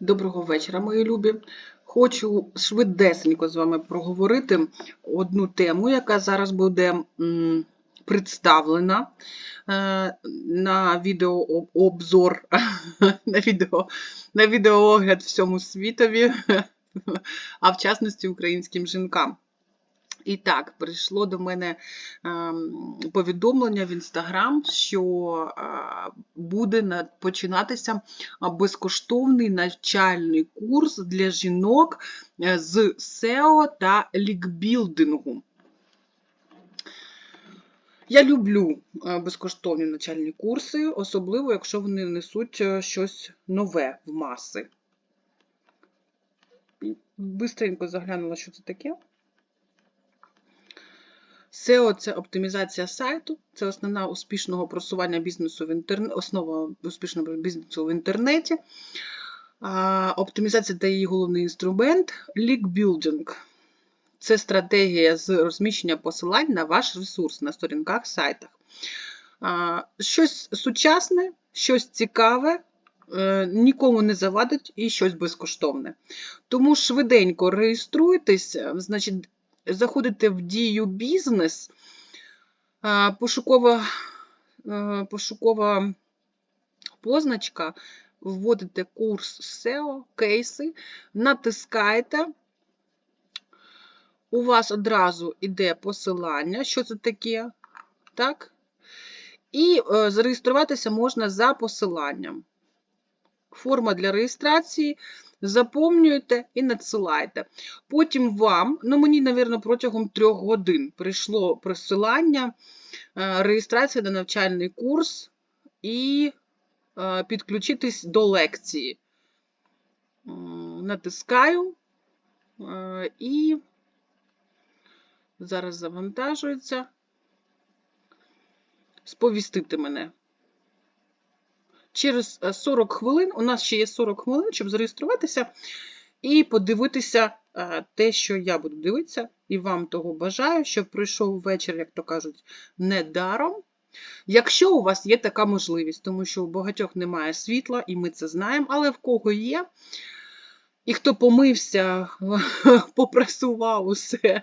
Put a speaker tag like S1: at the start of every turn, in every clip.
S1: Доброго вечора, мої любі. Хочу швидесенько з вами проговорити одну тему, яка зараз буде представлена е, на відеообзор, на, відео, на відеоогляд всьому світові, а в частності українським жінкам. І так, прийшло до мене ем, повідомлення в Інстаграм, що е, буде починатися безкоштовний навчальний курс для жінок е, з SEO та лікбілдингу. Я люблю е, безкоштовні навчальні курси, особливо якщо вони несуть е, щось нове в маси. Бистренько заглянула, що це таке. SEO – це оптимізація сайту, це основна успішного просування бізнесу в інтернеті, основа успішного бізнесу в інтернеті. Оптимізація та її головний інструмент лікбілдинг. Це стратегія з розміщення посилань на ваш ресурс на сторінках сайтах. Щось сучасне, щось цікаве, е, нікому не завадить і щось безкоштовне. Тому швиденько реєструйтесь, значить, заходите в дію бізнес, пошукова, пошукова позначка, вводите курс SEO, кейси, натискаєте. У вас одразу йде посилання, що це таке, так? І е, зареєструватися можна за посиланням. Форма для реєстрації. Заповнюєте і надсилаєте. Потім вам, ну мені, мабуть, протягом трьох годин прийшло присилання, е, реєстрація на навчальний курс і е, підключитись до лекції. Натискаю е, і зараз завантажується. Сповістити мене. Через е, 40 хвилин, у нас ще є 40 хвилин, щоб зареєструватися і подивитися е, те, що я буду дивитися, і вам того бажаю, щоб прийшов вечір, як то кажуть, недаром. Якщо у вас є така можливість, тому що у багатьох немає світла, і ми це знаємо, але в кого є, і хто помився, попрасував усе, е,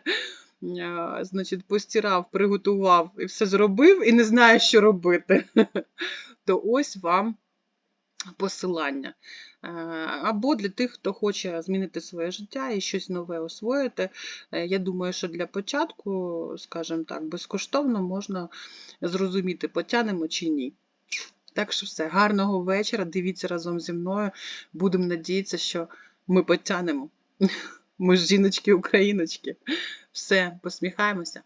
S1: значить, постирав, приготував і все зробив, і не знає, що робити, то ось вам посилання. Е, Або для тих, хто хоче змінити своє життя і щось нове освоїти. Е, Я думаю, що для початку, скажімо так, безкоштовно можна зрозуміти, потянемо чи ні. Так що все, гарного вечора. Дивіться разом зі мною. Будемо надіятися, що ми потянемо. Ми ж жіночки-україночки. Все, посміхаємося.